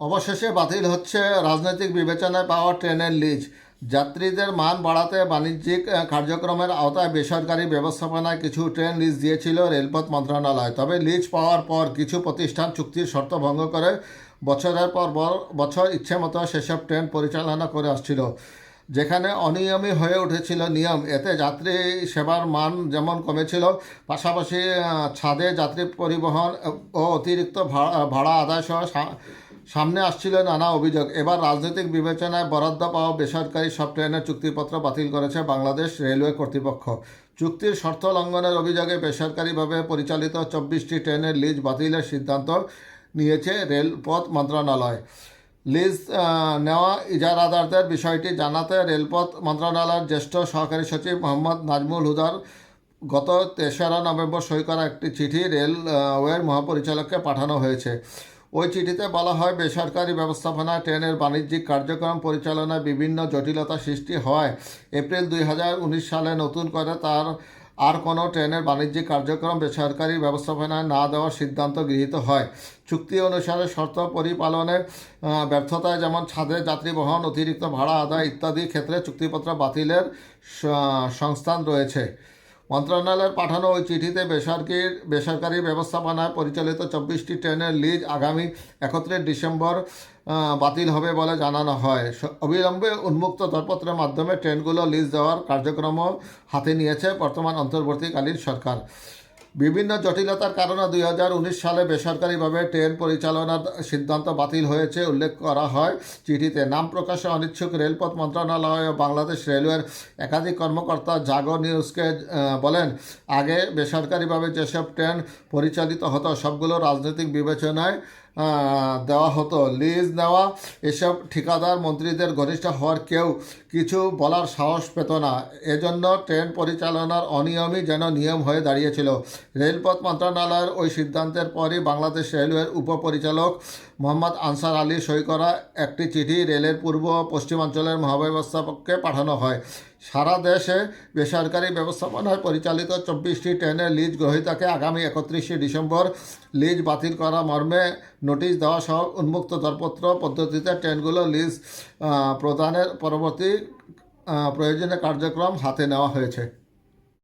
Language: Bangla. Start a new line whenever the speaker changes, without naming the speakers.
অবশেষে বাতিল হচ্ছে রাজনৈতিক বিবেচনায় পাওয়া ট্রেনের লিজ। যাত্রীদের মান বাড়াতে বাণিজ্যিক কার্যক্রমের আওতায় বেসরকারি ব্যবস্থাপনায় কিছু ট্রেন লিজ দিয়েছিল রেলপথ মন্ত্রণালয়। তবে লিজ পাওয়ার পর কিছু প্রতিষ্ঠান চুক্তির শর্ত ভঙ্গ করে বছরের পর বছর ইচ্ছেমতো সেসব ট্রেন পরিচালনা করে আসছিল, যেখানে অনিয়মই হয়ে উঠেছিল নিয়ম। এতে যাত্রী সেবার মান যেমন কমেছিল, পাশাপাশি ছাদে যাত্রী পরিবহন ও অতিরিক্ত ভাড়া আদায় সহ সামনে আসছিল নানা অভিযোগ। এবার রাজনৈতিক বিবেচনায় বরাদ্দ পাওয়া বেসরকারি সব ট্রেনের চুক্তিপত্র বাতিল করেছে বাংলাদেশ রেলওয়ে কর্তৃপক্ষ। চুক্তির শর্ত লঙ্ঘনের অভিযোগে বেসরকারিভাবে পরিচালিত চব্বিশটি ট্রেনের লিজ বাতিলের সিদ্ধান্ত নিয়েছে রেলপথ মন্ত্রণালয়। লিজ নেওয়া ইজারাদারদের বিষয়টি জানাতে রেলপথ মন্ত্রণালয়ের জ্যেষ্ঠ সহকারী সচিব মোহাম্মদ নাজমুল হুদার গত তেসরা নভেম্বর সই করা একটি চিঠি রেলওয়ের মহাপরিচালককে পাঠানো হয়েছে। ওই চিঠিতে বলা হয়, বেসরকারি ব্যবস্থাপনায় ট্রেনের বাণিজ্যিক কার্যক্রম পরিচালনায় বিভিন্ন জটিলতা সৃষ্টি হয়। এপ্রিল দুই হাজার উনিশ সালে নতুন করে তার আর কোনো ট্রেনের বাণিজ্যিক কার্যক্রম বেসরকারি ব্যবস্থাপনায় না দেওয়ার সিদ্ধান্ত গৃহীত হয়। চুক্তি অনুসারে শর্ত পরিপালনের ব্যর্থতায় যেমন ছাদে যাত্রী বহন অতিরিক্ত ভাড়া আদায় ইত্যাদি ক্ষেত্রে চুক্তিপত্র বাতিলের সংস্থান রয়েছে। মন্ত্রণালয়ের পাঠানো ওই চিঠিতে বেসরকারি বেসরকারি ব্যবস্থাপনায় পরিচালিত চব্বিশটি ট্রেনের লিজ আগামী একত্রে ডিসেম্বর বাতিল হবে বলে জানানো হয়। অবিলম্বে উন্মুক্ত দরপত্রের মাধ্যমে ট্রেনগুলো লিজ দেওয়ার কার্যক্রম হাতে নিয়েছে বর্তমান অন্তর্বর্তীকালীন সরকার। বিভিন্ন জটিলতার কারণে দুই হাজার উনিশ সালে বেসরকারিভাবে ট্রেন পরিচালনার সিদ্ধান্ত বাতিল হয়েছে, উল্লেখ করা হয়। চিঠিতে নাম প্রকাশে অনিচ্ছুক রেলপথ মন্ত্রণালয় ও বাংলাদেশ রেলওয়ের একাধিক কর্মকর্তা জাগো নিউজকে বলেন, আগে বেসরকারিভাবে যেসব ট্রেন পরিচালিত হতো, সবগুলো রাজনৈতিক বিবেচনায় দেওয়া হতো। লিজ নেওয়া, এসব ঠিকাদার মন্ত্রীদের ঘনিষ্ঠ হওয়ার কেউ কিছু বলার সাহস পেত না। এজন্য ট্রেন পরিচালনার অনিয়মই যেন নিয়ম হয়ে দাঁড়িয়েছিল। রেলপথ মন্ত্রণালয়ের ওই সিদ্ধান্তের পরই বাংলাদেশ রেলওয়ের উপপরিচালক মোহাম্মদ আনসার আলী সই করা একটি চিঠি রেলের পূর্ব পশ্চিমাঞ্চলের মহাব্যবস্থাপককে পাঠানো হয়। সারা দেশে বেসরকারি ব্যবস্থাপনায় পরিচালিত চব্বিশটি ট্রেনের লিজ গ্রহীতাকে আগামী একত্রিশে ডিসেম্বর লিজ বাতিল করা মর্মে নোটিশ দেওয়া সহ উন্মুক্ত দরপত্র পদ্ধতিতে ট্রেনগুলো লিজ প্রদানের পরবর্তী প্রয়োজনীয় কার্যক্রম হাতে নেওয়া হয়েছে।